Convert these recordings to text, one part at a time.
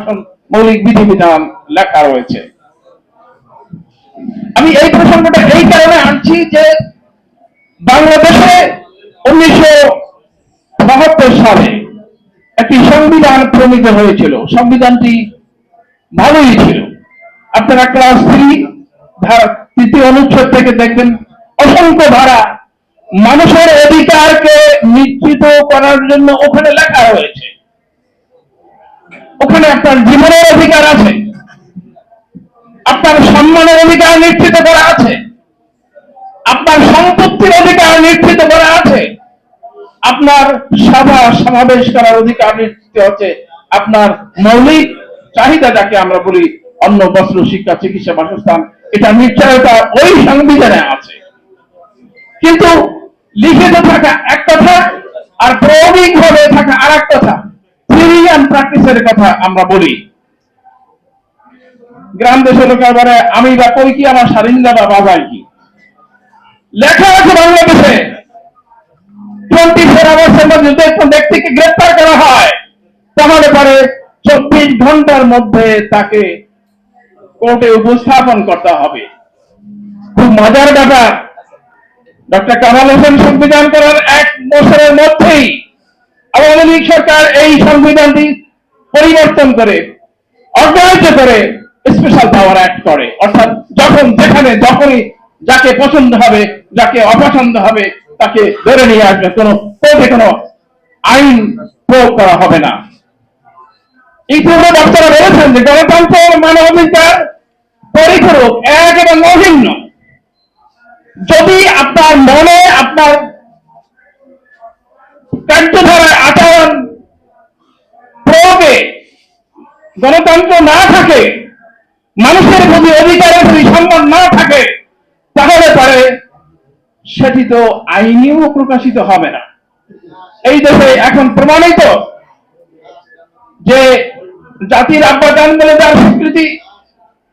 শাসন মৌলিক বিধিবিধান লেখা রয়েছে। আমি এই প্রসঙ্গটা এই কারণে আনছি যে বাংলাদেশে উনিশশো বাহাত্তর সালে একটি সংবিধান প্রণীত হয়েছিল। সংবিধানটি ভালোই ছিল। আপনারা ক্লাস থ্রি তৃতীয় অনুচ্ছেদ থেকে দেখবেন অসংখ্য ধারা মানুষের অধিকারকে নিশ্চিত করার জন্য ওখানে লেখা হয়েছে ওখানে আপনার জীবনের অধিকার আছে। আপনার সম্মানের অধিকার নিশ্চিত করা আছে। আপনার সম্পত্তির অধিকার নিশ্চিত করা আছে। আপনার সভা সমাবেশ করার অধিকার নিশ্চিত হচ্ছে। আপনার মৌলিক চাহিদা যাকে আমরা বলি অন্ন, বস্ত্র, শিক্ষা, চিকিৎসা, বাসস্থান, এটা নিশ্চয়তা ওই সংবিধানে আছে। কিন্তু লিখিত থাকা এক কথা আর প্রয়োগিক ভাবে থাকা আর এক কথা। অ্যান্ড কথা আমরা বলি। গ্রাম দেশের লোকের বারে আমি বা কই কি? আমার সারিন্দা বা বাজাই কি? লেখা আছে বাংলাদেশে। টোয়েন্টি ফোর আওয়ার্সের মধ্যে যদি কোনো ব্যক্তিকে গ্রেপ্তার করা হয়, তাহলে পরে চব্বিশ ঘণ্টার মধ্যে তাকে কোর্টে উপস্থাপন করতে হবে। খুব মজার ব্যাপার। ডক্টর কামাল হোসেন সংবিধান করার এক বছরের মধ্যেই আওয়ামী লীগ সরকার এই সংবিধানটি পরিবর্তন করে অগ্রাহ্য করে স্পেশাল পাওয়ার অ্যাক্ট করে। অর্থাৎ যখন, যেখানে, যখনই যাকে পছন্দ হবে, যাকে অপছন্দ হবে, তাকে ধরে নিয়ে আসবে। কোনো কোর্টে কোনো আইন প্রয়োগ করা হবে না। ইতিমধ্যে বক্তারা বলেছেন যে গণতন্ত্র মানবাধিকার পরিপূরক, এক এবং অভিন্ন। যদি আপনার মনে, আপনার কার্যধারায় আচরণ প্রয়োগে গণতন্ত্র না থাকে, মানুষের প্রতি অধিকারের প্রতি সম্মান না থাকে, তাহলে পরে সেটি তো আইনেও প্রকাশিত হবে না। এই দেশে এখন প্রমাণিত যে জাতির আব্বাজান বলে যার স্বীকৃতি,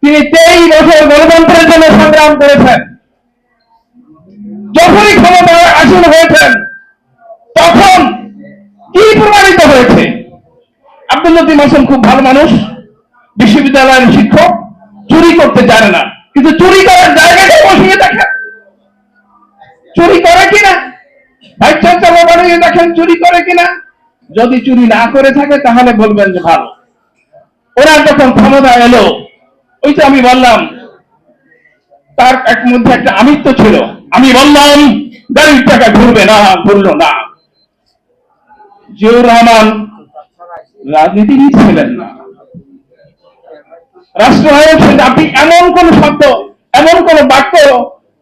তিনি তেইশ বছর গণতন্ত্রের জন্য সংগ্রাম করেছেন। যখনই ক্ষমতায় আসীন হয়েছেন, তখন কি প্রমাণিত হয়েছে? খুব ভালো মানুষ, বিশ্ববিদ্যালয়ের শিক্ষক, চুরি করতে জানে না। কিন্তু চুরি করার জায়গাটা বসিয়ে দেখেন চুরি করে কিনা? দেখেন চুরি করে কিনা? যদি চুরি না করে থাকে, তাহলে বলবেন যে ভালো। ওরা যখন ক্ষমতা এলো, ওই তো আমি বললাম, তার এক মধ্যে একটা আমিত্ব ছিল। আমি বললাম, গাড়ির টাকা ঘুরবে না, ঘুরলো না। জিয়াউর রহমান রাজনীতিবিদ ছিলেন না। রাষ্ট্রনায়ক ছিলেন আপনি এমন কোন শব্দ, এমন কোন বাক্য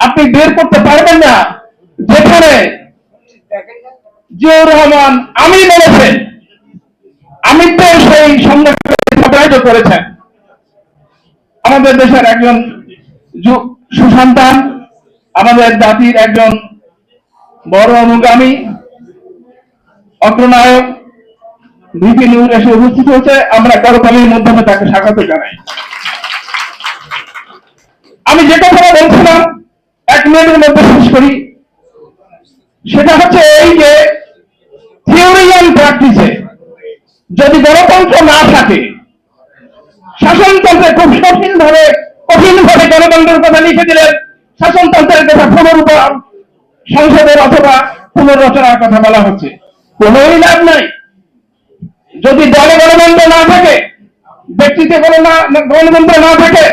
আপনি বের করতে পারবেন না, যেখানে জিয়াউর রহমান আমি বলেছেন, আমি তো সেই সংগঠন করেছেন। আমাদের দেশের একজন সুসন্তান, আমাদের জাতির একজন বড় অনুগামী অগ্রনায়ক ভিপি নিউজ এসে উপস্থিত হয়েছে। আমরা করতালির মাধ্যমে তাকে স্বাগত জানাই। আমি যে কথাটা বলছিলাম, এক মিনিটের মধ্যে শেষ করি। সেটা হচ্ছে এই যে থিওরি অ্যান্ড প্র্যাকটিসে যদি গণতন্ত্র না থাকে, শাসনতন্ত্রে খুব কঠিন ভাবে কঠিন ভাবে গণতন্ত্রের কথা লিখে দিলেন, শাসনতন্ত্রের কথা পুনরূপ সংসদের অথবা পুনর্রচনার কথা বলা হচ্ছে। কোনোই লাভ নাই। যদি দলে গণতন্ত্র না থাকে, ব্যক্তিতে কোনো না গণতন্ত্র না থাকে,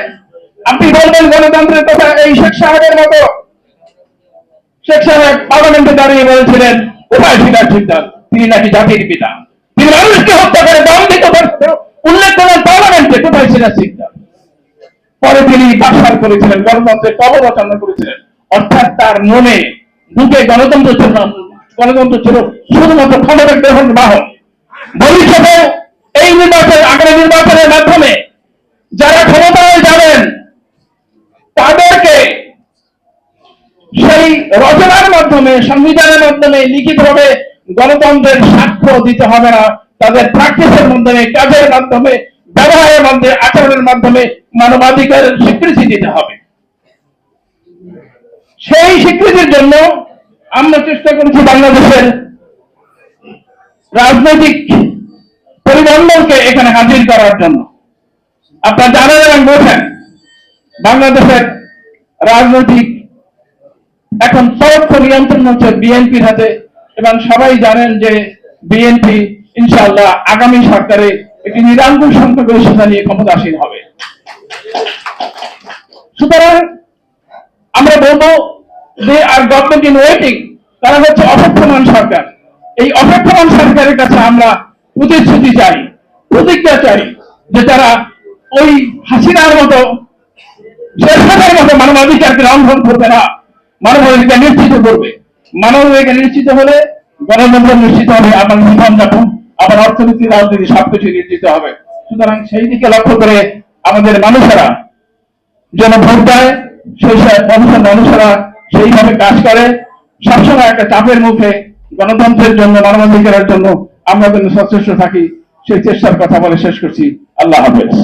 আপনি বলবেন গণতন্ত্রের কথা এই শেখ সাহেবের মতো। শেখ সাহেব পার্লামেন্টে দাঁড়িয়ে বলেছিলেন উপায় ফিরার সিদ্ধান্ত, তিনি নাকি জাতির পিতা। তিনি মানুষকে হত্যা করে দম দিতে উল্লেখ করেন পার্লামেন্টে কোথায় ছিল সিদ্ধান্ত? পরে তিনি বাসার করেছিলেন গণতন্ত্রের কবরচনা করেছিলেন। অর্থাৎ তার মনে বুকে গণতন্ত্র ছিল গণতন্ত্র ছিল শুধুমাত্র ক্ষমতা গ্রহণ বাহন। ভবিষ্যতে এই নির্বাচন আগামী নির্বাচনের মাধ্যমে যারা ক্ষমতায় যাবেন, তাদেরকে সেই রচনার মাধ্যমে, সংবিধানের মাধ্যমে লিখিতভাবে গণতন্ত্রের সাক্ষ্য দিতে হবে না। তাদের প্র্যাকটিসের মাধ্যমে, কাজের মাধ্যমে, ব্যবহারের মাধ্যমে, আচরণের মাধ্যমে মানবাধিকারের স্বীকৃতি দিতে হবে। সেই স্বীকৃতির জন্য আমরা চেষ্টা করেছি বাংলাদেশের রাজনৈতিক পরিমণ্ডলকে এখানে হাজির করার জন্য। আপনারা জানেন এবং বোঝেন, বাংলাদেশের রাজনৈতিক এখন পরোক্ষ নিয়ন্ত্রণ হচ্ছে বিএনপির হাতে এবং সবাই জানেন যে বিএনপি ইনশাআল্লাহ আগামী সরকারে একটি নিরাঙ্কুশ সংখ্যাগরিষ্ঠতা নিয়ে ক্ষমতাসীন হবে। সুতরাং আমরা বলব they are government in waiting, তারা হচ্ছে অপেক্ষমান সরকার। এই অপেক্ষমান সরকারের কাছে আমরা প্রতিশ্রুতি চাই, প্রতিজ্ঞা চাই যে তারা ওই হাসিনার মতো, শেরশাহের মতো মানবাধিকারকে লঙ্ঘন করবে না। মানবাধিকার নিশ্চিত করবে। মানবাধিকার নিশ্চিত হলে গণতন্ত্র নিশ্চিত হবে আমার জীবনযাপন আমার অর্থনীতি, রাজনীতি সবকিছু নিশ্চিত হবে। সুতরাং সেই দিকে লক্ষ্য করে আমাদের মানুষেরা যেন ভোট দেয়, সেই মানুষেরা সেইভাবে কাজ করে। সবসময় একটা চাপের মুখে গণতন্ত্রের জন্য, মানবাধিকারের জন্য আমরা যেন সচেষ্ট থাকি, সেই চেষ্টার কথা বলে শেষ করছি। আল্লাহ হাফেজ।